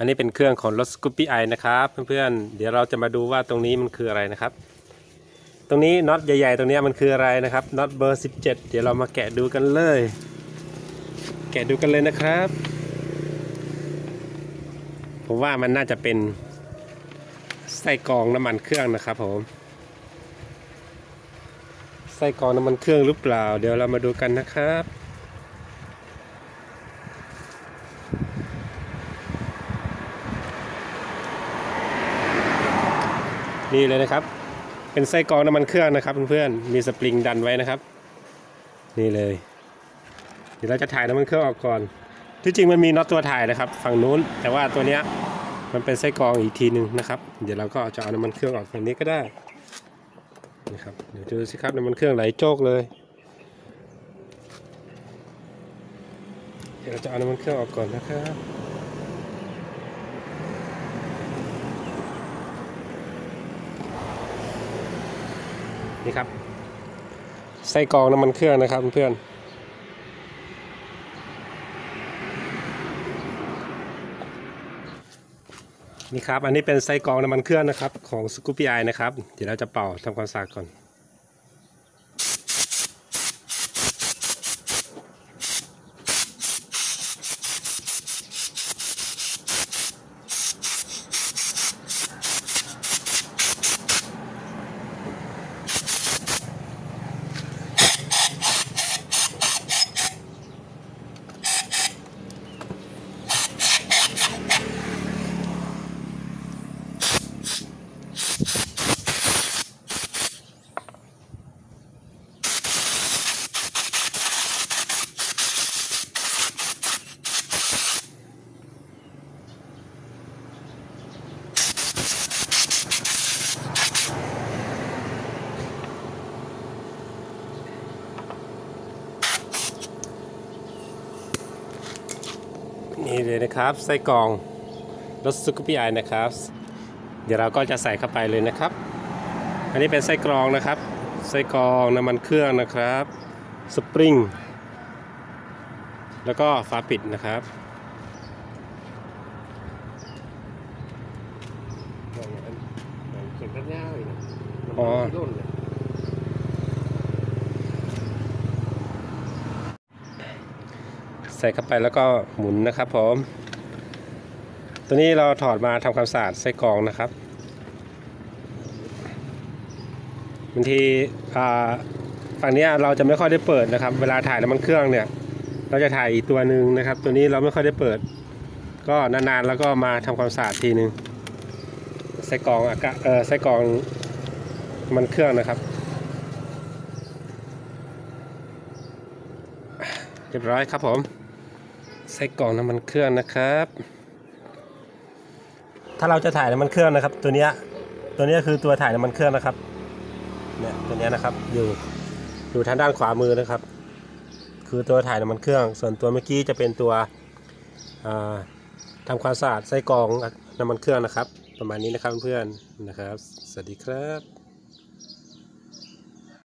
อันนี้เป็นเครื่องของรถสกูปปี้ไอนะครับเพื่อนๆเดี๋ยวเราจะมาดูว่าตรงนี้มันคืออะไรนะครับ ตรงนี้น็อตใหญ่ๆตรงนี้มันคืออะไรนะครับน็อตเบอร์ 17 เดี๋ยวเรามาแกะดูกันเลย แกะดูกันเลยนะครับ ผมว่ามันน่าจะเป็นไส้กรองน้ำมันเครื่องนะครับผมไส้กรองน้ำมันเครื่องหรือเปล่า เดี๋ยวเรามาดูกันนะครับ นี่เลยนะครับ เป็นไส้กรองน้ำมันเครื่องนะครับเพื่อนๆมีสปริงดันไว้นะครับ นี่เลยเดี๋ยวเราจะถ่ายน้ำมันเครื่องออกก่อน ที่จริงมันมีน็อตตัวถ่ายนะครับ ฝั่งนู้น แต่ว่าตัวเนี้ยมันเป็นไส้กรองอีกทีหนึ่งนะครับ เดี๋ยวเราก็จะเอาน้ำมันเครื่องออกฝั่งนี้ก็ได้นะครับเดี๋ยวดูสิครับน้ำมันเครื่องไหลโจกเลย เดี๋ยวเราจะเอาน้ำมันเครื่องออกก่อนนะครับ นี่ครับไส้กรองน้ำมันเครื่องนะครับเพื่อนนี่ครับ อันนี้เป็นไส้กรองน้ำมันเครื่องนะครับ ของสกูปปี้ไอนะครับ เดี๋ยวเราจะเป่าทำความสะอาดก่อน นี่เลยนะครับไส้กรองรสซุกปี้ไอนะครับ เดี๋ยวเราก็จะใส่เข้าไปเลยนะครับ อันนี้เป็นไส้กรองนะครับไส้กรองน้ำมันเครื่องนะครับสปริงแล้วก็ฝาปิดนะครับเข็มขัดยาวอีกนะอ๋อ รุ่นเลย ใส่เข้าไปแล้วก็หมุนนะครับผม ตัวนี้เราถอดมาทำความสะอาดไส้กรองนะครับบางทีฝั่งนี้เราจะไม่ค่อยได้เปิดนะครับ เวลาถ่ายน้ำมันเครื่องเนี่ย เราจะถ่ายอีกตัวหนึ่งนะครับ ตัวนี้เราไม่ค่อยได้เปิด ก็นานๆแล้วก็มาทำความสะอาดทีหนึ่งไส้กรองอากาศเออไส้กรองมันเครื่องนะครับเรียบร้อยครับผม ไส้กรองน้ำมันเครื่องนะครับ ถ้าเราจะถ่ายน้ำมันเครื่องนะครับ ตัวเนี้ยตัวเนี้ยคือตัวถ่ายน้ำมันเครื่องนะครับเนี่ยตัวเนี้ยนะครับอยู่อยู่ทางด้านขวามือนะครับ คือตัวถ่ายน้ำมันเครื่อง ส่วนตัวเมื่อกี้จะเป็นตัวอ่าทำความสะอาดไส้กรองน้ำมันเครื่องนะครับ ประมาณนี้นะครับเพื่อนๆนะครับ สวัสดีครับ